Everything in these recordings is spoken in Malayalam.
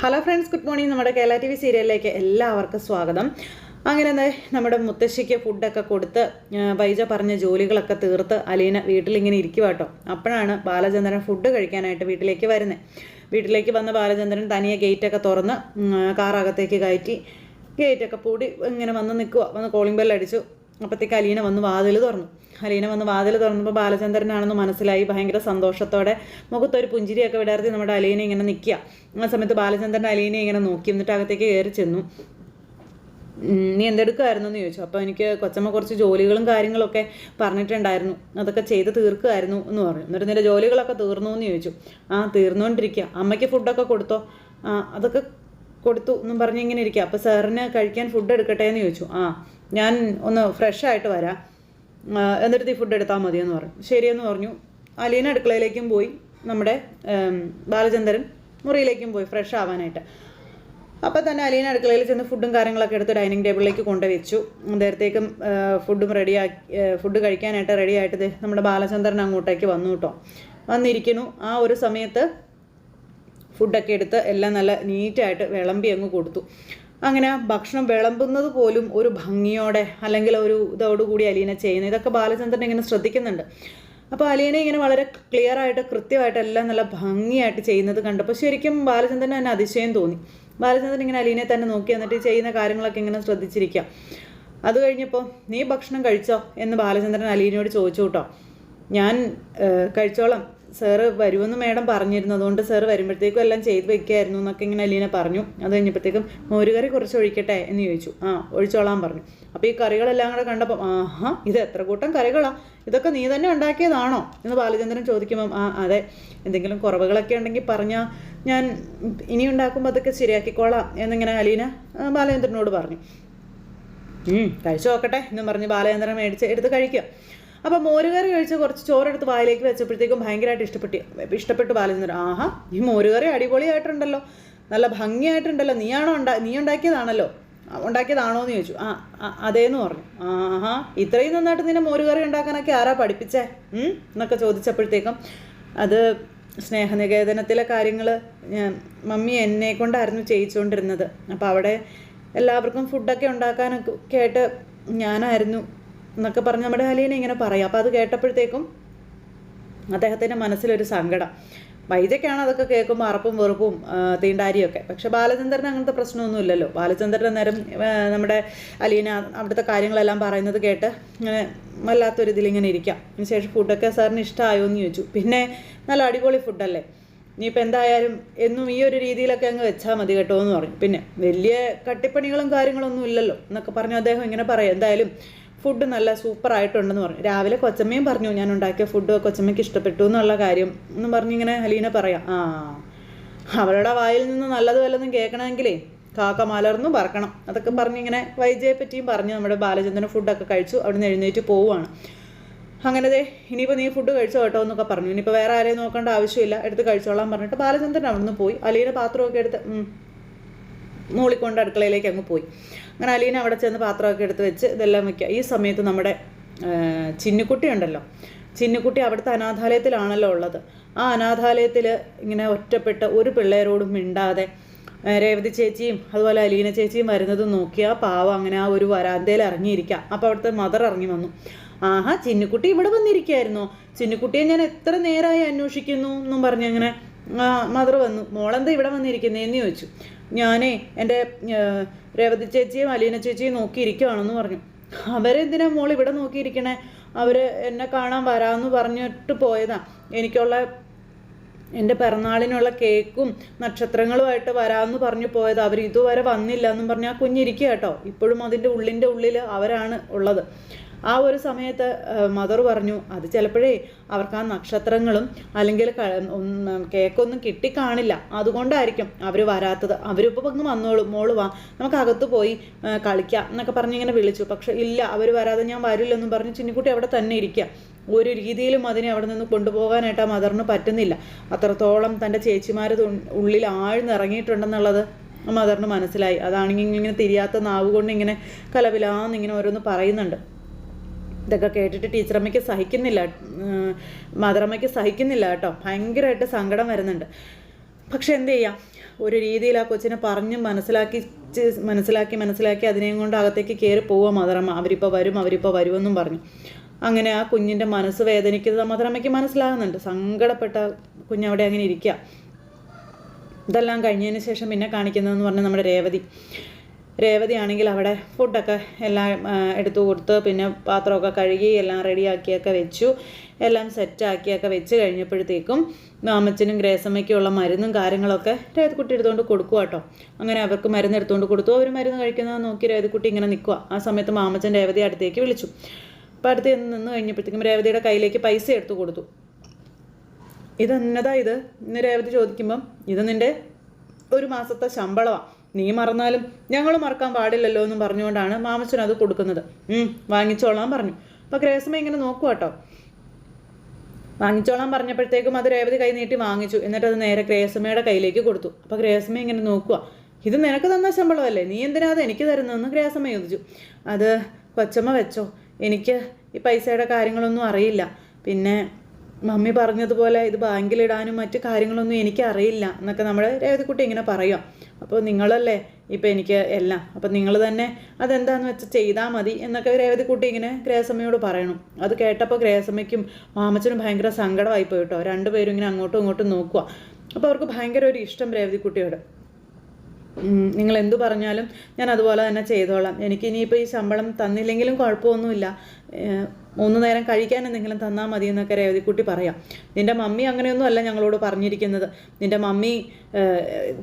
ഹലോ ഫ്രണ്ട്സ് ഗുഡ് മോർണിംഗ് നമ്മുടെ കേരള ടി വി സീരിയലിലേക്ക് എല്ലാവർക്കും സ്വാഗതം. അങ്ങനെ നമ്മുടെ മുത്തശ്ശിക്ക് ഫുഡൊക്കെ കൊടുത്ത് വൈജ പറഞ്ഞ ജോലികളൊക്കെ തീർത്ത് അലീന വീട്ടിലിങ്ങനെ ഇരിക്കുക കേട്ടോ അപ്പോഴാണ് ബാലചന്ദ്രൻ ഫുഡ് കഴിക്കാനായിട്ട് വീട്ടിലേക്ക് വരുന്നത് വീട്ടിലേക്ക് വന്ന ബാലചന്ദ്രൻ തനിയെ ഗേറ്റൊക്കെ തുറന്ന് കാറകത്തേക്ക് കയറ്റി ഗേറ്റൊക്കെ പൂടി ഇങ്ങനെ വന്ന് നിൽക്കുക വന്ന് കോളിംഗ് ബെല്ലടിച്ചു അപ്പോഴത്തേക്ക് അലീന വന്ന് വാതിൽ തുറന്നു. അലീന വന്ന് വാതിൽ തുറന്നപ്പോൾ ബാലചന്ദ്രനാണെന്ന് മനസ്സിലായി. ഭയങ്കര സന്തോഷത്തോടെ മുഖത്തൊരു പുഞ്ചിരിയൊക്കെ വിടർത്തി നമ്മുടെ അലീന ഇങ്ങനെ നിൽക്കുക ആ സമയത്ത് ബാലചന്ദ്രൻ അലീനെ ഇങ്ങനെ നോക്കി എന്നിട്ട് അകത്തേക്ക് കയറി ചെന്നു. നീ എന്തെടുക്കുമായിരുന്നു എന്ന് ചോദിച്ചു. അപ്പോൾ എനിക്ക് കൊച്ചമ്മ കുറച്ച് ജോലികളും കാര്യങ്ങളൊക്കെ പറഞ്ഞിട്ടുണ്ടായിരുന്നു. അതൊക്കെ ചെയ്ത് തീർക്കുമായിരുന്നു എന്ന് പറഞ്ഞു. എന്നിട്ട് നിന്റെ ജോലികളൊക്കെ തീർന്നു എന്ന് ചോദിച്ചു. ആ തീർന്നുകൊണ്ടിരിക്കുക അമ്മയ്ക്ക് ഫുഡൊക്കെ കൊടുത്തോ? ആ അതൊക്കെ കൊടുത്തു എന്നും പറഞ്ഞ് ഇങ്ങനെ ഇരിക്കുക അപ്പോൾ സാറിന് കഴിക്കാൻ ഫുഡ് എടുക്കട്ടെ? എന്ന് ചോദിച്ചു. ആ ഞാൻ ഒന്ന് ഫ്രഷ് ആയിട്ട് വരാം. എന്നിട്ട് ഈ ഫുഡ് എടുത്താൽ മതിയെന്ന് പറഞ്ഞു. ശരിയെന്ന് പറഞ്ഞു. അലീന അടുക്കളയിലേക്കും പോയി. നമ്മുടെ ബാലചന്ദ്രൻ മുറിയിലേക്കും പോയി ഫ്രഷ് ആവാനായിട്ട്. അപ്പോൾ തന്നെ അലീന അടുക്കളയിൽ ചെന്ന് ഫുഡും കാര്യങ്ങളൊക്കെ എടുത്ത് ഡൈനിങ് ടേബിളിലേക്ക് കൊണ്ടുവച്ചു. നേരത്തേക്കും ഫുഡും റെഡിയാക്കി ഫുഡ് കഴിക്കാനായിട്ട് റെഡി ആയിട്ട് ദേ നമ്മുടെ ബാലചന്ദ്രൻ അങ്ങോട്ടേക്ക് വന്നു കേട്ടോ. വന്നിരിക്കുന്നു. ആ ഒരു സമയത്ത് ഫുഡൊക്കെ എടുത്ത് എല്ലാം നല്ല നീറ്റായിട്ട് വിളമ്പി അങ്ങ് കൊടുത്തു. അങ്ങനെ ഭക്ഷണം വിളമ്പുന്നത് പോലും ഒരു ഭംഗിയോടെ അല്ലെങ്കിൽ ഒരു ഇതോടുകൂടി അലീന ചെയ്യുന്നത്. ഇതൊക്കെ ബാലചന്ദ്രൻ ഇങ്ങനെ ശ്രദ്ധിക്കുന്നുണ്ട്. അപ്പോൾ അലീന ഇങ്ങനെ വളരെ ക്ലിയർ ആയിട്ട് കൃത്യമായിട്ട് എല്ലാം നല്ല ഭംഗിയായിട്ട് ചെയ്യുന്നത് കണ്ടപ്പോൾ ശരിക്കും ബാലചന്ദ്രൻ തന്നെ അതിശയം തോന്നി. ബാലചന്ദ്രൻ ഇങ്ങനെ അലീനെ തന്നെ നോക്കി എന്നിട്ട് ചെയ്യുന്ന കാര്യങ്ങളൊക്കെ ഇങ്ങനെ ശ്രദ്ധിച്ചിരിക്കാം. അത് കഴിഞ്ഞപ്പോൾ നീ ഭക്ഷണം കഴിച്ചോ? എന്ന് ബാലചന്ദ്രൻ അലീനയോട് ചോദിച്ചു കേട്ടോ. ഞാൻ കഴിച്ചോളാം. സാറ് വരുമെന്ന് മേഡം പറഞ്ഞിരുന്നു. അതുകൊണ്ട് സാറ് വരുമ്പോഴത്തേക്കും എല്ലാം ചെയ്ത് വെക്കായിരുന്നു എന്നൊക്കെ ഇങ്ങനെ അലീന പറഞ്ഞു. അത് കഴിഞ്ഞപ്പോഴത്തേക്കും മോരുകറി കുറച്ച് ഒഴിക്കട്ടെ എന്ന് ചോദിച്ചു. ആ ഒഴിച്ചോളാൻ പറഞ്ഞു. അപ്പോൾ ഈ കറികളെല്ലാം കൂടെ കണ്ടപ്പോൾ ആഹാ ഇത് എത്ര കൂട്ടം കറികളാണ് ഇതൊക്കെ നീ തന്നെ ഉണ്ടാക്കിയതാണോ? എന്ന് ബാലചന്ദ്രൻ ചോദിക്കുമ്പം ആ അതെ. എന്തെങ്കിലും കുറവുകളൊക്കെ ഉണ്ടെങ്കിൽ പറഞ്ഞാൽ ഞാൻ ഇനി ഉണ്ടാക്കുമ്പോൾ അതൊക്കെ ശരിയാക്കിക്കോളാം. എന്നിങ്ങനെ അലീന ബാലചന്ദ്രനോട് പറഞ്ഞു. കഴിച്ചു നോക്കട്ടെ എന്ന് പറഞ്ഞ് ബാലചന്ദ്രൻ മേടിച്ച് എടുത്ത് കഴിക്കുക. അപ്പോൾ മോരുകറി കഴിച്ച് കുറച്ച് ചോറെടുത്ത് വായിലേക്ക് വെച്ചപ്പോഴത്തേക്കും ഭയങ്കരമായിട്ട് ഇഷ്ടപ്പെട്ടു. ഇഷ്ടപ്പെട്ടു ബാലചന്ദ്രൻ ആഹാ ഈ മോരുകറി അടിപൊളിയായിട്ടുണ്ടല്ലോ. നല്ല ഭംഗിയായിട്ടുണ്ടല്ലോ. നീയാണോ ഉണ്ടാ നീ ഉണ്ടാക്കിയതാണല്ലോ. ഉണ്ടാക്കിയതാണോ എന്ന് ചോദിച്ചു. ആ അതേന്ന് പറഞ്ഞു. ആഹാ ഇത്രയും നന്നായിട്ട് നിന്നെ മോരുകറി ഉണ്ടാക്കാനൊക്കെ ആരാ പഠിപ്പിച്ചേ? എന്നൊക്കെ ചോദിച്ചപ്പോഴത്തേക്കും അത് സ്നേഹനികേതനത്തിലെ കാര്യങ്ങൾ മമ്മി എന്നെ കൊണ്ടായിരുന്നു ചെയ്യിച്ചുകൊണ്ടിരുന്നത്. അപ്പോൾ അവിടെ എല്ലാവർക്കും ഫുഡൊക്കെ ഉണ്ടാക്കാനൊക്കെ ആയിട്ട് ഞാനായിരുന്നു എന്നൊക്കെ പറഞ്ഞ് നമ്മുടെ അലീന ഇങ്ങനെ പറയാം. അപ്പോൾ അത് കേട്ടപ്പോഴത്തേക്കും അദ്ദേഹത്തിന്റെ മനസ്സിലൊരു സങ്കടം. വൈദ്യക്കാണ് അതൊക്കെ കേൾക്കുമ്പോൾ അറപ്പും വെറുപ്പും തീണ്ടാരിയൊക്കെ. പക്ഷെ ബാലചന്ദ്രൻ അങ്ങനത്തെ പ്രശ്നമൊന്നും ഇല്ലല്ലോ. ബാലചന്ദ്രൻ നേരം നമ്മുടെ അലീന അവിടുത്തെ കാര്യങ്ങളെല്ലാം പറയുന്നത് കേട്ട് ഇങ്ങനെ വല്ലാത്തൊരിതിലിങ്ങനെ ഇരിക്കാം. അതിനുശേഷം ഫുഡൊക്കെ സാറിന് ഇഷ്ടമായോ എന്ന് ചോദിച്ചു. പിന്നെ നല്ല അടിപൊളി ഫുഡല്ലേ? ഇനിയിപ്പോൾ എന്തായാലും എന്നും ഈ ഒരു രീതിയിലൊക്കെ അങ്ങ് വെച്ചാൽ മതി കേട്ടോ എന്ന് പറഞ്ഞു. പിന്നെ വലിയ കട്ടിപ്പണികളും കാര്യങ്ങളൊന്നും ഇല്ലല്ലോ എന്നൊക്കെ പറഞ്ഞു അദ്ദേഹം ഇങ്ങനെ പറയാം. എന്തായാലും ഫുഡ് നല്ല സൂപ്പർ ആയിട്ടുണ്ടെന്ന് പറഞ്ഞു. രാവിലെ കൊച്ചമ്മയും പറഞ്ഞു ഞാൻ ഉണ്ടാക്കിയ ഫുഡ് കൊച്ചമ്മയ്ക്ക് ഇഷ്ടപ്പെട്ടു എന്നുള്ള കാര്യം എന്ന് പറഞ്ഞ് ഇങ്ങനെ ഹലീന പറയാം. ആ അവളുടെ വായിൽ നിന്ന് നല്ലത് വല്ലതും കേൾക്കണമെങ്കിലേ കാക്ക മലർന്നു പറക്കണം. അതൊക്കെ പറഞ്ഞിങ്ങനെ വൈജയെ പറ്റിയും പറഞ്ഞു. നമ്മുടെ ബാലചന്ദ്രൻ ഫുഡൊക്കെ കഴിച്ചു അവിടെ നിന്ന് എഴുന്നേറ്റ് പോവുകയാണ് അങ്ങനെ ദേ ഇനിയിപ്പോൾ നീ ഫുഡ് കഴിച്ചോ കേട്ടോ എന്നൊക്കെ പറഞ്ഞു. ഇനിയിപ്പോൾ വേറെ ആരെയും നോക്കേണ്ട ആവശ്യമില്ല. എടുത്ത് കഴിച്ചോളാൻ പറഞ്ഞിട്ട് ബാലചന്ദ്രൻ അവിടുന്ന് പോയി. അലീന പാത്രമൊക്കെ എടുത്ത് മൂളിക്കൊണ്ട് അടുക്കളയിലേക്ക് അങ്ങ് പോയി. അങ്ങനെ അലീന അവിടെ ചെന്ന് പാത്രമൊക്കെ എടുത്ത് വെച്ച് ഇതെല്ലാം വയ്ക്കുക ഈ സമയത്ത് നമ്മുടെ ചിന്നിക്കുട്ടി ഉണ്ടല്ലോ. ചിന്നുക്കുട്ടി അവിടുത്തെ അനാഥാലയത്തിലാണല്ലോ ഉള്ളത്. ആ അനാഥാലയത്തിൽ ഇങ്ങനെ ഒറ്റപ്പെട്ട ഒരു പിള്ളേരോടും മിണ്ടാതെ രേവതി ചേച്ചിയും അതുപോലെ അലീന ചേച്ചിയും വരുന്നത് നോക്കി ആ പാവം അങ്ങനെ ആ ഒരു വരാന്തയിൽ ഇറങ്ങിയിരിക്കുക അപ്പോൾ അവിടുത്തെ മദർ ഇറങ്ങി വന്നു. ആഹാ ചിന്നുക്കുട്ടി ഇവിടെ വന്നിരിക്കുകയായിരുന്നു ചിന്നുക്കുട്ടിയെ ഞാൻ എത്ര നേരമായി അന്വേഷിക്കുന്നു എന്നും പറഞ്ഞ് അങ്ങനെ മദർ വന്നു. മോളെന്താ ഇവിടെ വന്നിരിക്കുന്നതെന്ന് ചോദിച്ചു. ഞാനേ എന്റെ രേവതി ചേച്ചിയും അലീന ചേച്ചിയും നോക്കിയിരിക്കുകയാണെന്ന് പറഞ്ഞു. അവരെന്തിനാ മോൾ ഇവിടെ നോക്കിയിരിക്കണേ? അവർ എന്നെ കാണാൻ വരാമെന്ന് പറഞ്ഞിട്ട് പോയതാ. എനിക്കുള്ള എന്റെ പിറന്നാളിനുള്ള കേക്കും നക്ഷത്രങ്ങളുമായിട്ട് വരാമെന്ന് പറഞ്ഞു പോയത്. അവർ ഇതുവരെ വന്നില്ല എന്നും പറഞ്ഞ് ആ കുഞ്ഞിരിക്കുക കേട്ടോ. ഇപ്പോഴും അതിന്റെ ഉള്ളിന്റെ ഉള്ളിൽ അവരാണ് ഉള്ളത്. ആ ഒരു സമയത്ത് മദർ പറഞ്ഞു അത് ചിലപ്പോഴേ അവർക്ക് ആ നക്ഷത്രങ്ങളും അല്ലെങ്കിൽ കേക്കൊന്നും കിട്ടിക്കാണില്ല. അതുകൊണ്ടായിരിക്കും അവർ വരാത്തത്. അവരിപ്പോൾ അങ്ങ് വന്നോളൂ. മോൾ വാ. നമുക്ക് അകത്ത് പോയി കളിക്കാം എന്നൊക്കെ പറഞ്ഞ് ഇങ്ങനെ വിളിച്ചു. പക്ഷെ ഇല്ല അവർ വരാതെ ഞാൻ വരില്ലെന്നും പറഞ്ഞ് ചിന്നിക്കുട്ടി അവിടെ തന്നെ ഇരിക്കുക ഒരു രീതിയിലും അതിനെ അവിടെ നിന്ന് കൊണ്ടുപോകാനായിട്ട് ആ മദറിന് പറ്റുന്നില്ല. അത്രത്തോളം തന്റെ ചേച്ചിമാർ ഉള്ളിൽ ആഴ്ന്നിറങ്ങിയിട്ടുണ്ടെന്നുള്ളത് മദറിന് മനസ്സിലായി. അതാണെങ്കിൽ ഇങ്ങനെ തിരിയാത്ത നാവ് കൊണ്ട് ഇങ്ങനെ കലവിലാന്ന് ഇങ്ങനെ ഓരോന്ന് പറയുന്നുണ്ട്. ഇതൊക്കെ കേട്ടിട്ട് ടീച്ചറമ്മയ്ക്ക് സഹിക്കുന്നില്ല. മാതറമ്മയ്ക്ക് സഹിക്കുന്നില്ല കേട്ടോ. ഭയങ്കരമായിട്ട് സങ്കടം വരുന്നുണ്ട്. പക്ഷെ എന്ത് ചെയ്യാം? ഒരു രീതിയിൽ ആ കൊച്ചിനെ പറഞ്ഞ് മനസ്സിലാക്കി മനസ്സിലാക്കി മനസ്സിലാക്കി അതിനെയും കൊണ്ട് അകത്തേക്ക് കയറി പോവുക മദറമ്മ അവരിപ്പോൾ വരും അവരിപ്പോൾ വരുമെന്നും പറഞ്ഞു. അങ്ങനെ ആ കുഞ്ഞിന്റെ മനസ്സ് വേദനിക്കുന്നത് മദറമ്മയ്ക്ക് മനസ്സിലാകുന്നുണ്ട്. സങ്കടപ്പെട്ട കുഞ്ഞവിടെ അങ്ങനെ ഇരിക്കുക ഇതെല്ലാം കഴിഞ്ഞതിന് ശേഷം പിന്നെ കാണിക്കുന്നതെന്ന് പറഞ്ഞാൽ നമ്മുടെ രേവതി. രേവതി ആണെങ്കിൽ അവിടെ ഫുഡൊക്കെ എല്ലാം എടുത്തു കൊടുത്ത് പിന്നെ പാത്രമൊക്കെ കഴുകി എല്ലാം റെഡിയാക്കിയൊക്കെ വെച്ചു. എല്ലാം സെറ്റാക്കിയൊക്കെ വെച്ച് കഴിഞ്ഞപ്പോഴത്തേക്കും മാമച്ചനും ഗ്രേസമ്മയ്ക്കുള്ള മരുന്നും കാര്യങ്ങളൊക്കെ രേവതിക്കുട്ടി എടുത്തുകൊണ്ട് കൊടുക്കുക കേട്ടോ അങ്ങനെ അവർക്ക് മരുന്ന് എടുത്തുകൊണ്ട് കൊടുത്തു. അവർ മരുന്ന് കഴിക്കുന്നത് നോക്കി രേവതിക്കുട്ടി ഇങ്ങനെ നിൽക്കുക ആ സമയത്ത് മാമച്ചൻ രേവതി അടുത്തേക്ക് വിളിച്ചു. അപ്പോൾ അടുത്ത് നിന്ന് കഴിഞ്ഞപ്പോഴത്തേക്കും രേവതിയുടെ കയ്യിലേക്ക് പൈസ എടുത്തു കൊടുത്തു. ഇതെന്നതാ ഇത്? ഇന്ന് രേവതി ചോദിക്കുമ്പം ഇത് നിന്റെ ഒരു മാസത്തെ ശമ്പളമാണ് നീ മറന്നാലും ഞങ്ങൾ മറക്കാൻ പാടില്ലല്ലോ എന്നും പറഞ്ഞുകൊണ്ടാണ് മാമച്ചൻ അത് കൊടുക്കുന്നത്. വാങ്ങിച്ചോളാൻ പറഞ്ഞു. അപ്പോൾ ഗ്രേസമ്മ ഇങ്ങനെ നോക്കുക കേട്ടോ വാങ്ങിച്ചോളാൻ പറഞ്ഞപ്പോഴത്തേക്കും അത് രേവതി കൈ നീട്ടി വാങ്ങിച്ചു. എന്നിട്ട് അത് നേരെ ഗ്രേസമ്മയുടെ കയ്യിലേക്ക് കൊടുത്തു. അപ്പോൾ ഗ്രേസമ്മ ഇങ്ങനെ നോക്കുക ഇത് നിനക്ക് തന്ന ശമ്പളമല്ലേ? നീ എന്തിനാ അത് എനിക്ക് തരുന്നതെന്ന് ഗ്രേസമ്മ ചോദിച്ചു. അത് കൊച്ചമ്മ വെച്ചോ? എനിക്ക് ഈ പൈസയുടെ കാര്യങ്ങളൊന്നും അറിയില്ല. പിന്നെ മമ്മി പറഞ്ഞതുപോലെ ഇത് ബാങ്കിലിടാനും മറ്റു കാര്യങ്ങളൊന്നും എനിക്കറിയില്ല എന്നൊക്കെ നമ്മുടെ രേവതിക്കുട്ടി ഇങ്ങനെ പറയാം. അപ്പോൾ നിങ്ങളല്ലേ? ഇപ്പം എനിക്ക് എല്ലാം. അപ്പോൾ നിങ്ങൾ തന്നെ അതെന്താണെന്ന് വെച്ചാൽ ചെയ്താൽ മതി എന്നൊക്കെ രേവതിക്കുട്ടി ഇങ്ങനെ ഗ്രേസമ്മയോട് പറയണം. അത് കേട്ടപ്പോൾ ഗ്രേസമ്മയ്ക്കും മാമച്ചനും ഭയങ്കര സങ്കടമായി പോയിട്ടോ രണ്ടുപേരും ഇങ്ങനെ അങ്ങോട്ടും ഇങ്ങോട്ടും നോക്കുക അപ്പോൾ അവർക്ക് ഭയങ്കര ഒരു ഇഷ്ടം രേവതിക്കുട്ടിയോട് നിങ്ങൾ എന്തു പറഞ്ഞാലും ഞാൻ അതുപോലെ തന്നെ ചെയ്തോളാം. എനിക്ക് ഇനിയിപ്പോൾ ഈ ശമ്പളം തന്നില്ലെങ്കിലും കുഴപ്പമൊന്നുമില്ല. മൂന്ന് നേരം കഴിക്കാൻ എന്തെങ്കിലും തന്നാൽ മതി എന്നൊക്കെ രേവതിക്കുട്ടി പറയാം. നിന്റെ മമ്മി അങ്ങനെയൊന്നും അല്ല ഞങ്ങളോട് പറഞ്ഞിരിക്കുന്നത്. നിന്റെ മമ്മി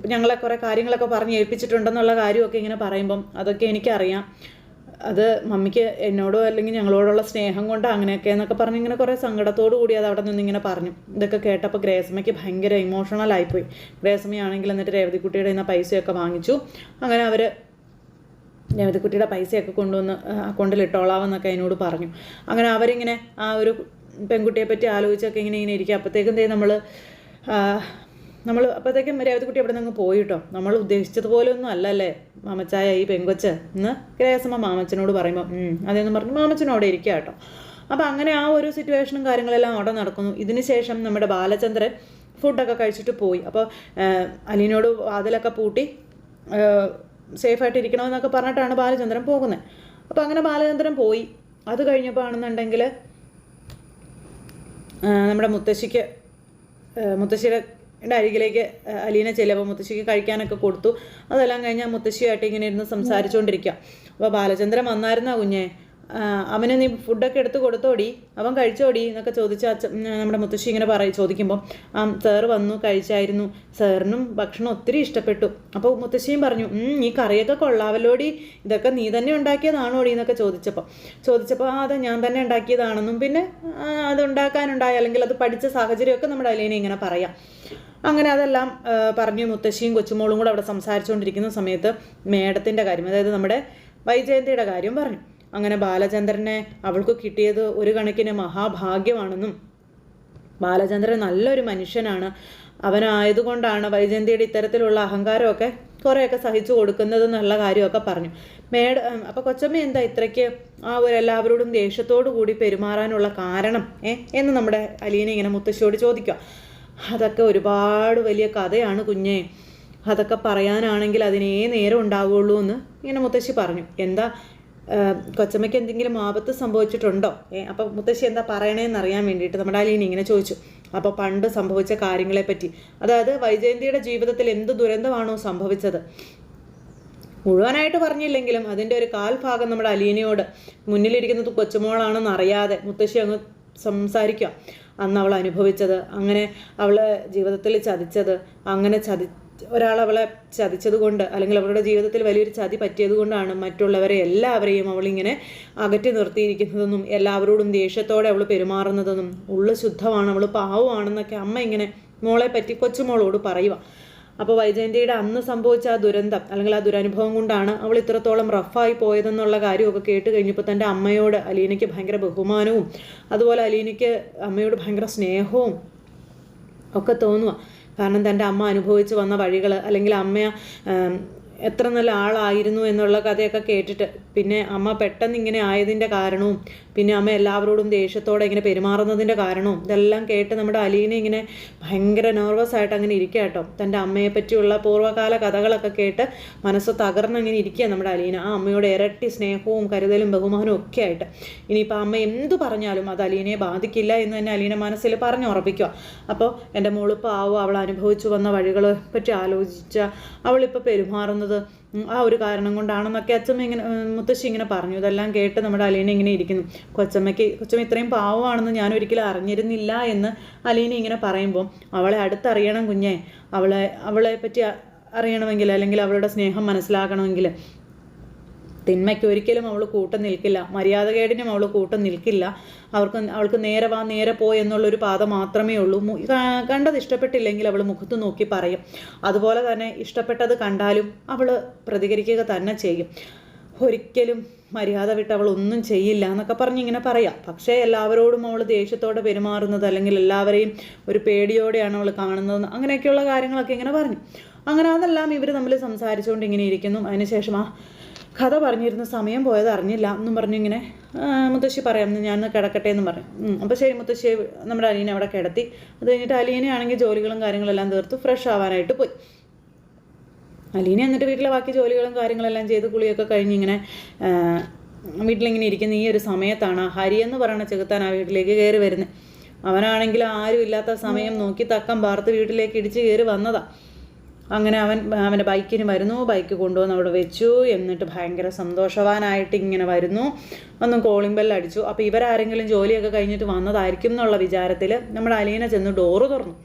ഞങ്ങളെ കുറേ കാര്യങ്ങളൊക്കെ പറഞ്ഞ് ഏൽപ്പിച്ചിട്ടുണ്ടെന്നുള്ള കാര്യമൊക്കെ ഇങ്ങനെ പറയുമ്പം അതൊക്കെ എനിക്കറിയാം. അത് മമ്മിക്ക് എന്നോടോ അല്ലെങ്കിൽ ഞങ്ങളോടുള്ള സ്നേഹം കൊണ്ട് അങ്ങനെയൊക്കെ എന്നൊക്കെ പറഞ്ഞ് ഇങ്ങനെ കുറേ സങ്കടത്തോടു കൂടി അത് അവിടെ നിന്ന് ഇങ്ങനെ പറഞ്ഞു. ഇതൊക്കെ കേട്ടപ്പോൾ ഗ്രേസമ്മയ്ക്ക് ഭയങ്കര ഇമോഷണൽ ആയിപ്പോയി. ഗ്രേസമ്മയാണെങ്കിൽ എന്നിട്ട് രേവതിക്കുട്ടിയുടെ ഇന്ന് പൈസയൊക്കെ വാങ്ങിച്ചു. അങ്ങനെ അവർ രേവതിക്കുട്ടിയുടെ പൈസയൊക്കെ കൊണ്ടുവന്ന് അക്കൗണ്ടിൽ ഇട്ടോളാമെന്നൊക്കെ അതിനോട് പറഞ്ഞു. അങ്ങനെ അവരിങ്ങനെ ആ ഒരു പെൺകുട്ടിയെ പറ്റി ആലോചിച്ചൊക്കെ ഇങ്ങനെ ഇങ്ങനെ ഇരിക്കുക അപ്പോഴത്തേക്കും നമ്മൾ നമ്മൾ അപ്പോഴത്തേക്കും രേവതിക്കുട്ടി അവിടെ നിന്ന് പോയി കേട്ടോ നമ്മൾ ഉദ്ദേശിച്ചതുപോലെ ഒന്നും അല്ലല്ലേ മാമച്ചായ ഈ പെങ്കൊച്ച്. എന്ന് ഗ്രേസമ്മ മാമച്ചനോട് പറയുമ്പോൾ അതെന്ന് പറഞ്ഞു മാമച്ചനും അവിടെ ഇരിക്കുക കേട്ടോ അപ്പോൾ അങ്ങനെ ആ ഒരു സിറ്റുവേഷനും കാര്യങ്ങളെല്ലാം അവിടെ നടക്കുന്നു. ഇതിന് ശേഷം നമ്മുടെ ബാലചന്ദ്രൻ ഫുഡൊക്കെ കഴിച്ചിട്ട് പോയി. അപ്പോൾ അലീനോട് വാതിലൊക്കെ പൂട്ടി സേഫായിട്ട് ഇരിക്കണമെന്നൊക്കെ പറഞ്ഞിട്ടാണ് ബാലചന്ദ്രൻ പോകുന്നത് അപ്പോൾ അങ്ങനെ ബാലചന്ദ്രൻ പോയി. അത് കഴിഞ്ഞപ്പോൾ ആണെന്നുണ്ടെങ്കിൽ നമ്മുടെ മുത്തശ്ശിക്ക് മുത്തശ്ശിയുടെ അരികിലേക്ക് അലീന ചെല്ലുമ്പോൾ മുത്തശ്ശിക്ക് കഴിക്കാനൊക്കെ കൊടുത്തു. അതെല്ലാം കഴിഞ്ഞാൽ മുത്തശ്ശിയായിട്ട് ഇങ്ങനെ ഇരുന്ന് സംസാരിച്ചുകൊണ്ടിരിക്കുക അപ്പോൾ ബാലചന്ദ്രൻ വന്നായിരുന്ന കുഞ്ഞെ? അവന് നീ ഫുഡൊക്കെ എടുത്ത് കൊടുത്തോടി അവൻ കഴിച്ചോടി എന്നൊക്കെ ചോദിച്ച നമ്മുടെ മുത്തശ്ശി ഇങ്ങനെ പറ ചോദിക്കുമ്പോൾ ആ സാറ് വന്നു കഴിച്ചായിരുന്നു. സാറിനും ഭക്ഷണം ഒത്തിരി ഇഷ്ടപ്പെട്ടു. അപ്പോൾ മുത്തശ്ശിയും പറഞ്ഞു ഈ കറിയൊക്കെ കൊള്ളാവല്ലോടി. ഇതൊക്കെ നീ തന്നെ ഉണ്ടാക്കിയതാണോടി? എന്നൊക്കെ ചോദിച്ചപ്പോൾ ചോദിച്ചപ്പോൾ ആ അതെ ഞാൻ തന്നെ ഉണ്ടാക്കിയതാണെന്നും പിന്നെ അത് ഉണ്ടാക്കാനുണ്ടായ അല്ലെങ്കിൽ അത് പഠിച്ച സാഹചര്യമൊക്കെ നമ്മുടെ അലീനെ ഇങ്ങനെ പറയാം. അങ്ങനെ അതെല്ലാം പറഞ്ഞു മുത്തശ്ശിയും കൊച്ചുമോളും കൂടെ അവിടെ സംസാരിച്ചുകൊണ്ടിരിക്കുന്ന സമയത്ത് മേഡത്തിന്റെ കാര്യം അതായത് നമ്മുടെ വൈജയന്തിയുടെ കാര്യം പറഞ്ഞു. അങ്ങനെ ബാലചന്ദ്രനെ അവൾക്ക് കിട്ടിയത് ഒരു കണക്കിന് മഹാഭാഗ്യമാണെന്നും ബാലചന്ദ്രൻ നല്ലൊരു മനുഷ്യനാണ് അവനായതുകൊണ്ടാണ് വൈജയന്തിയുടെ ഇത്തരത്തിലുള്ള അഹങ്കാരമൊക്കെ കുറേയൊക്കെ സഹിച്ചു കൊടുക്കുന്നത് എന്നുള്ള കാര്യമൊക്കെ പറഞ്ഞു. മേഡ അപ്പോൾ കൊച്ചമ്മ എന്താ ഇത്രയ്ക്ക് ആ ഒരു എല്ലാവരോടും ദേഷ്യത്തോടു കൂടി പെരുമാറാനുള്ള കാരണം എന്ന് നമ്മുടെ അലീന ഇങ്ങനെ മുത്തശ്ശിയോട് ചോദിക്കുക. അതൊക്കെ ഒരുപാട് വലിയ കഥയാണ് കുഞ്ഞേ. അതൊക്കെ പറയാനാണെങ്കിൽ അതിനേ നേരം ഉണ്ടാവുള്ളൂ എന്ന് ഇങ്ങനെ മുത്തശ്ശി പറഞ്ഞു. എന്താ കൊച്ചമ്മയ്ക്ക് എന്തെങ്കിലും ആപത്ത് സംഭവിച്ചിട്ടുണ്ടോ? ഏ അപ്പം മുത്തശ്ശി എന്താ പറയണേന്ന് അറിയാൻ വേണ്ടിയിട്ട് നമ്മുടെ അലീനി ഇങ്ങനെ ചോദിച്ചു. അപ്പോൾ പണ്ട് സംഭവിച്ച കാര്യങ്ങളെപ്പറ്റി. അതായത് വൈജയന്തിയുടെ ജീവിതത്തിൽ എന്ത് ദുരന്തമാണോ സംഭവിച്ചത്? മുഴുവനായിട്ട് പറഞ്ഞില്ലെങ്കിലും അതിന്റെ ഒരു കാൽഭാഗം നമ്മുടെ അലീനയോട് മുന്നിലിരിക്കുന്നത് കൊച്ചുമോളാണെന്ന് അറിയാതെ മുത്തശ്ശി അങ്ങ് സംസാരിക്കുക. അന്ന് അവൾ അനുഭവിച്ചത്. അങ്ങനെ അവളെ ജീവിതത്തിൽ ചതിച്ചത്. അങ്ങനെ ചതി ഒരാൾ അവളെ ചതിച്ചത് കൊണ്ട് അല്ലെങ്കിൽ അവളുടെ ജീവിതത്തിൽ വലിയൊരു ചതി പറ്റിയത് കൊണ്ടാണ് മറ്റുള്ളവരെ എല്ലാവരെയും അവളിങ്ങനെ അകറ്റി നിർത്തിയിരിക്കുന്നതെന്നും എല്ലാവരോടും ദേഷ്യത്തോടെ അവൾ പെരുമാറുന്നതെന്നും ഉള്ളു ശുദ്ധമാണ് അവൾ പാവമാണെന്നൊക്കെ അമ്മ ഇങ്ങനെ മോളെ പറ്റി കൊച്ചുമോളോട് പറയുക. അപ്പോൾ വൈജയന്തിയുടെ അന്ന് സംഭവിച്ച ആ ദുരന്തം അല്ലെങ്കിൽ ആ ദുരനുഭവം കൊണ്ടാണ് അവൾ ഇത്രത്തോളം റഫായി പോയതെന്നുള്ള കാര്യമൊക്കെ കേട്ട് കഴിഞ്ഞപ്പോൾ തന്റെ അമ്മയോട് അലീനയ്ക്ക് ഭയങ്കര ബഹുമാനവും അതുപോലെ അലീനയ്ക്ക് അമ്മയോട് ഭയങ്കര സ്നേഹവും ഒക്കെ തോന്നുക കാരണം തന്റെ അമ്മ അനുഭവിച്ച് വന്ന വഴികൾ അല്ലെങ്കിൽ അമ്മ എത്ര നല്ല ആളായിരുന്നു എന്നുള്ള കഥയൊക്കെ കേട്ടിട്ട് പിന്നെ അമ്മ പെട്ടെന്ന് ഇങ്ങനെ ആയതിന്റെ കാരണവും പിന്നെ അമ്മ എല്ലാവരോടും ദേഷ്യത്തോടെ ഇങ്ങനെ പെരുമാറുന്നതിന്റെ കാരണവും ഇതെല്ലാം കേട്ട് നമ്മുടെ അലീനെ ഇങ്ങനെ ഭയങ്കര നെർവസ് ആയിട്ട് അങ്ങനെ ഇരിക്കുക കേട്ടോ. തന്റെ അമ്മയെ പറ്റിയുള്ള പൂർവകാല കഥകളൊക്കെ കേട്ട് മനസ്സ് തകർന്ന് അങ്ങനെ ഇരിക്കുക നമ്മുടെ അലീന. ആ അമ്മയോട് ഇരട്ടി സ്നേഹവും കരുതലും ബഹുമാനവും ഒക്കെ ആയിട്ട്. ഇനിയിപ്പോൾ അമ്മ എന്ത് പറഞ്ഞാലും അത് അലീനയെ ബാധിക്കില്ല എന്ന് തന്നെ അലീന മനസ്സിൽ പറഞ്ഞു ഉറപ്പിക്കുക. അപ്പോൾ എന്റെ മോളിപ്പോൾ ആവോ? അവൾ അനുഭവിച്ചു വന്ന വഴികളെ പറ്റി ആലോചിച്ച അവളിപ്പോൾ പെരുമാറുന്നത് ആ ഒരു കാരണം കൊണ്ടാണെന്നൊക്കെ അച്ഛമ്മ ഇങ്ങനെ മുത്തശ്ശി ഇങ്ങനെ പറഞ്ഞു. ഇതെല്ലാം കേട്ട് നമ്മുടെ അലീന ഇങ്ങനെ ഇരിക്കുന്നു. കൊച്ചമ്മയ്ക്ക് കൊച്ചമ്മ ഇത്രയും പാവമാണെന്ന് ഞാൻ ഒരിക്കലും അറിഞ്ഞിരുന്നില്ല എന്ന് അലീന ഇങ്ങനെ പറയുമ്പോൾ അവളെ അടുത്തറിയണം കുഞ്ഞെ. അവളെ അവളെ പറ്റി അറിയണമെങ്കിൽ അല്ലെങ്കിൽ അവളുടെ സ്നേഹം മനസ്സിലാക്കണമെങ്കിൽ തിന്മയ്ക്ക് ഒരിക്കലും അവൾ കൂട്ടം നിൽക്കില്ല. മര്യാദകേടിനും അവൾ കൂട്ടം നിൽക്കില്ല. അവർക്ക് അവൾക്ക് നേരെ വാ നേരെ പോ എന്നുള്ളൊരു പാത മാത്രമേ ഉള്ളൂ. കണ്ടത് ഇഷ്ടപ്പെട്ടില്ലെങ്കിൽ അവൾ മുഖത്ത് നോക്കി പറയും. അതുപോലെ തന്നെ ഇഷ്ടപ്പെട്ടത് കണ്ടാലും അവൾ പ്രതികരിക്കുക തന്നെ ചെയ്യും. ഒരിക്കലും മര്യാദ വിട്ട് അവൾ ഒന്നും ചെയ്യില്ല എന്നൊക്കെ പറഞ്ഞ് ഇങ്ങനെ പറയാം. പക്ഷേ എല്ലാവരോടും അവൾ ദേഷ്യത്തോടെ പെരുമാറുന്നത് അല്ലെങ്കിൽ എല്ലാവരെയും ഒരു പേടിയോടെയാണ് അവൾ കാണുന്നത് അങ്ങനെയൊക്കെയുള്ള കാര്യങ്ങളൊക്കെ ഇങ്ങനെ പറഞ്ഞു. അങ്ങനെ അതെല്ലാം ഇവർ തമ്മിൽ സംസാരിച്ചുകൊണ്ട് ഇങ്ങനെ ഇരിക്കുന്നു. അതിനുശേഷം ആ കഥ പറഞ്ഞിരുന്ന സമയം പോയത് അറിഞ്ഞില്ല എന്നും പറഞ്ഞു ഇങ്ങനെ മുത്തശ്ശി പറയാം ഞാൻ കിടക്കട്ടെ എന്ന് പറഞ്ഞു. അപ്പോൾ ശരി മുത്തശ്ശി നമ്മുടെ അലീനെ അവിടെ കിടത്തി. അത് കഴിഞ്ഞിട്ട് അലീനെ ആണെങ്കിൽ ജോലികളും കാര്യങ്ങളെല്ലാം തീർത്ത് ഫ്രഷ് ആവാനായിട്ട് പോയി. അലീന എന്നിട്ട് വീട്ടിലെ ബാക്കി ജോലികളും കാര്യങ്ങളെല്ലാം ചെയ്ത് കുളിയൊക്കെ കഴിഞ്ഞ് ഇങ്ങനെ വീട്ടിലിങ്ങനെ ഇരിക്കുന്ന ഈ ഒരു സമയത്താണ് ഹരി എന്ന് പറയുന്ന ചെകുത്താൻ ആ വീട്ടിലേക്ക് കയറി വരുന്നത് അവനാണെങ്കിൽ ആരും ഇല്ലാത്ത സമയം നോക്കി തക്കം പാർത്ത് വീട്ടിലേക്ക് ഇടിച്ച് കയറി വന്നതാണ് അങ്ങനെ അവൻ അവന്റെ ബൈക്കിന് വരുന്നു. ബൈക്ക് കൊണ്ടുവന്ന് അവിടെ വെച്ചു. എന്നിട്ട് ഭയങ്കര സന്തോഷവാനായിട്ട് ഇങ്ങനെ വരുന്നു. ഒന്നും കോളിംഗ് ബെല്ല് അടിച്ചു. അപ്പോൾ ഇവരാരെങ്കിലും ജോലിയൊക്കെ കഴിഞ്ഞിട്ട് വന്നതായിരിക്കും എന്നുള്ള വിചാരത്തിൽ നമ്മൾ അലീന ചെന്ന് ഡോറ് തുറന്നു.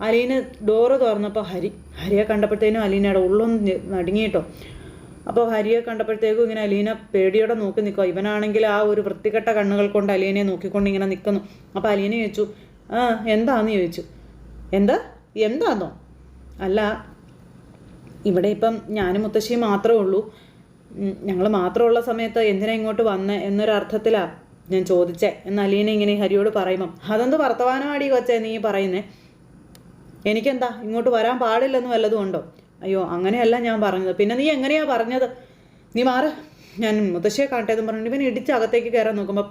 അലീന ഡോറ് തുറന്നപ്പോൾ ഹരി ഹരിയെ കണ്ടപ്പോഴത്തേനും അലീനയുടെ ഉള്ളൊന്ന് നടുങ്ങിയിട്ടോ. അപ്പോൾ ഹരിയെ കണ്ടപ്പോഴത്തേക്കും ഇങ്ങനെ അലീന പേടിയോടെ നോക്കി നിൽക്കുക. ഇവനാണെങ്കിൽ ആ ഒരു വൃത്തികെട്ട കണ്ണുകൾ കൊണ്ട് അലീനയെ നോക്കിക്കൊണ്ട് ഇങ്ങനെ നിൽക്കുന്നു. അപ്പോൾ അലീന ചോദിച്ചു ആ എന്താന്ന്? ചോദിച്ചു. എന്താ? എന്താന്നോ? അല്ല ഇവിടെ ഇപ്പം ഞാനും മുത്തശ്ശിയും മാത്രമേ ഉള്ളൂ. ഞങ്ങൾ മാത്രമുള്ള സമയത്ത് എന്തിനാ ഇങ്ങോട്ട് വന്നേ എന്നൊരർത്ഥത്തിലാണ് ഞാൻ ചോദിച്ചേ. എന്ന് അലീന ഇങ്ങനെ ഹരിയോട് പറയുമ്പം അതെന്ത് വർത്തമാനമാടി കൊച്ചേ നീ പറയുന്നേ? എനിക്കെന്താ ഇങ്ങോട്ട് വരാൻ പാടില്ലെന്ന് വല്ലതും ഉണ്ടോ? അയ്യോ അങ്ങനെയല്ല ഞാൻ പറഞ്ഞത്. പിന്നെ നീ എങ്ങനെയാ പറഞ്ഞത്? നീ മാറ്. ഞാൻ മുത്തശ്ശിയെ കാട്ടേന്ന് പറഞ്ഞു. ഇവൻ ഇടിച്ച് അകത്തേക്ക് കയറാൻ നോക്കുമ്പോൾ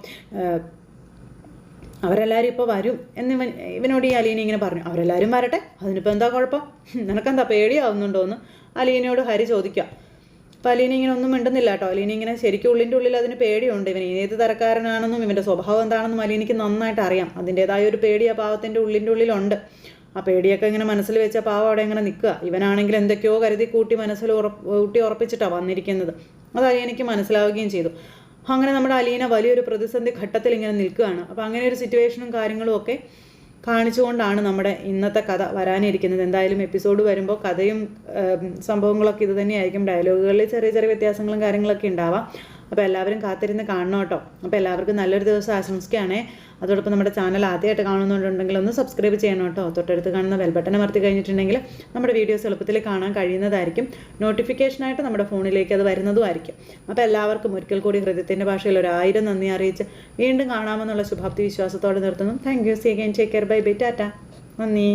അവരെല്ലാവരും ഇപ്പോൾ വരും. എന്നിവൻ ഇവനോട് ഈ അലീന ഇങ്ങനെ പറഞ്ഞു. അവരെല്ലാവരും വരട്ടെ. അതിനിപ്പോൾ എന്താ കുഴപ്പം? നിനക്കെന്താ പേടിയാവുന്നുണ്ടോ എന്ന് അലീനയോട് ഹരി ചോദിക്കാം. അപ്പോൾ അലീന ഇങ്ങനെ ഒന്നും മിണ്ടുന്നില്ല കേട്ടോ. അലീന ഇങ്ങനെ ശരിക്കും ഉള്ളിന്റെ ഉള്ളിൽ അതിന് പേടിയുണ്ട്. ഇവൻ ഏത് തരക്കാരനാണെന്നും ഇവന്റെ സ്വഭാവം എന്താണെന്നും അലീനയ്ക്ക് നന്നായിട്ട് അറിയാം. അതിന്റേതായ ഒരു പേടി ആ പാവത്തിന്റെ ഉള്ളിന്റെ ഉള്ളിലുണ്ട്. ആ പേടിയൊക്കെ ഇങ്ങനെ മനസ്സിൽ വെച്ച പാവം അവിടെ ഇങ്ങനെ നിൽക്കുക. ഇവനാണെങ്കിൽ എന്തൊക്കെയോ കരുതി കൂട്ടി മനസ്സിൽ ഉറപ്പ് ഊട്ടി ഉറപ്പിച്ചിട്ടാണ് വന്നിരിക്കുന്നത്. അത് അലീനയ്ക്ക് മനസ്സിലാവുകയും ചെയ്തു. അങ്ങനെ നമ്മുടെ അലീന വലിയൊരു പ്രതിസന്ധി ഘട്ടത്തിൽ ഇങ്ങനെ നിൽക്കുകയാണ്. അപ്പോൾ അങ്ങനെ ഒരു സിറ്റുവേഷനും കാര്യങ്ങളും ഒക്കെ കാണിച്ചുകൊണ്ടാണ് നമ്മുടെ ഇന്നത്തെ കഥ വരാനിരിക്കുന്നത്. എന്തായാലും എപ്പിസോഡ് വരുമ്പോൾ കഥയും സംഭവങ്ങളൊക്കെ ഇത് തന്നെയായിരിക്കും. ഡയലോഗുകളിൽ ചെറിയ ചെറിയ വ്യത്യാസങ്ങളും കാര്യങ്ങളൊക്കെ ഉണ്ടാവാം. അപ്പോൾ എല്ലാവരും കാത്തിരുന്ന് കാണണം കേട്ടോ. അപ്പോൾ എല്ലാവർക്കും നല്ലൊരു ദിവസം ആശംസിക്കുകയാണേ. അതോടൊപ്പം നമ്മുടെ ചാനൽ ആദ്യമായിട്ട് കാണുന്നുണ്ടെങ്കിൽ ഒന്ന് സബ്സ്ക്രൈബ് ചെയ്യണം കേട്ടോ. തൊട്ടടുത്ത് കാണുന്ന ബെൽബട്ടൺ അമർത്തി കഴിഞ്ഞിട്ടുണ്ടെങ്കിൽ നമ്മുടെ വീഡിയോസ് എളുപ്പത്തിൽ കാണാൻ കഴിയുന്നതായിരിക്കും. നോട്ടിഫിക്കേഷനായിട്ട് നമ്മുടെ ഫോണിലേക്ക് അത് വരുന്നതുമായിരിക്കും അപ്പോൾ എല്ലാവർക്കും ഒരിക്കൽ കൂടി ഹൃദയത്തിന്റെ ഭാഷയിൽ ഒരായിരം നന്ദി അറിയിച്ച് വീണ്ടും കാണാമെന്നുള്ള ശുഭാപ്തി വിശ്വാസത്തോടെ നിർത്തുന്നു. Thank you see again take bye bye tata നന്ദി.